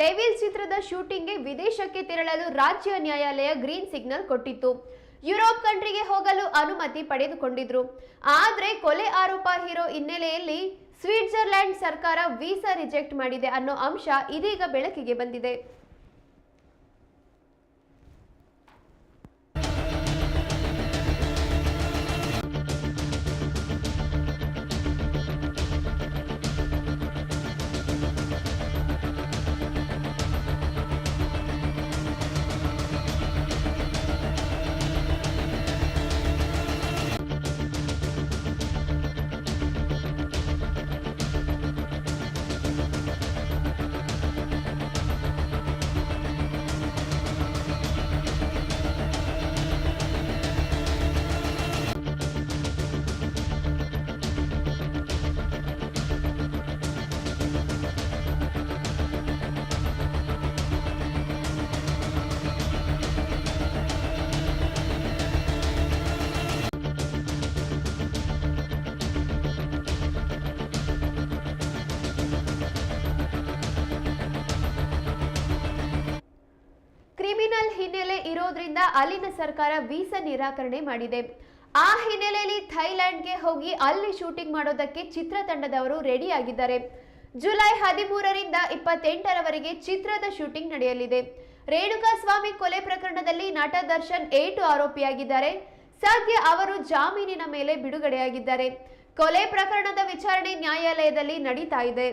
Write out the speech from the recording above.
Devil ಚಿತ್ರದ ಶೂಟಿಂಗ್ಗೆ ವಿದೇಶಕ್ಕೆ ತೆರಳಲು ರಾಜ್ಯ ನ್ಯಾಯಾಲಯ ಗ್ರೀನ್ ಸಿಗ್ನಲ್ ಕೊಟ್ಟಿತ್ತು. ಯುರೋಪ್ ಕಂಟ್ರಿಗೆ ಹೋಗಲು ಅನುಮತಿ ಪಡೆದುಕೊಂಡಿದ್ರು. ಆದ್ರೆ ಕೊಲೆ ಆರೋಪ ಹೀರೋ ಹಿನ್ನೆಲೆಯಲ್ಲಿ ಸ್ವಿಟ್ಜರ್ಲೆಂಡ್ ಸರ್ಕಾರ ವೀಸಾ ರಿಜೆಕ್ಟ್ ಮಾಡಿದೆ ಅನ್ನೋ ಅಂಶ ಇದೀಗ ಬೆಳಕಿಗೆ ಬಂದಿದೆ. ಕ್ರಿಮಿನಲ್ ಹಿನ್ನೆಲೆ ಇರೋದ್ರಿಂದ ಅಲ್ಲಿನ ಸರ್ಕಾರ ವೀಸಾ ನಿರಾಕರಣೆ ಮಾಡಿದೆ. ಆ ಹಿನ್ನೆಲೆಯಲ್ಲಿ ಥೈಲ್ಯಾಂಡ್ಗೆ ಹೋಗಿ ಅಲ್ಲಿ ಶೂಟಿಂಗ್ ಮಾಡೋದಕ್ಕೆ ಚಿತ್ರತಂಡದವರು ರೆಡಿ ಆಗಿದ್ದಾರೆ ಜುಲೈ ಹದಿಮೂರರಿಂದ ಇಪ್ಪತ್ತೆಂಟರವರೆಗೆ ಚಿತ್ರದ ಶೂಟಿಂಗ್ ನಡೆಯಲಿದೆ. ರೇಣುಕಾ ಸ್ವಾಮಿ ಕೊಲೆ ಪ್ರಕರಣದಲ್ಲಿ ನಟ ದರ್ಶನ್ ಏಟು ಆರೋಪಿಯಾಗಿದ್ದಾರೆ. ಸದ್ಯ ಅವರು ಜಾಮೀನಿನ ಮೇಲೆ ಬಿಡುಗಡೆಯಾಗಿದ್ದಾರೆ. ಕೊಲೆ ಪ್ರಕರಣದ ವಿಚಾರಣೆ ನ್ಯಾಯಾಲಯದಲ್ಲಿ ನಡೀತಾ ಇದೆ.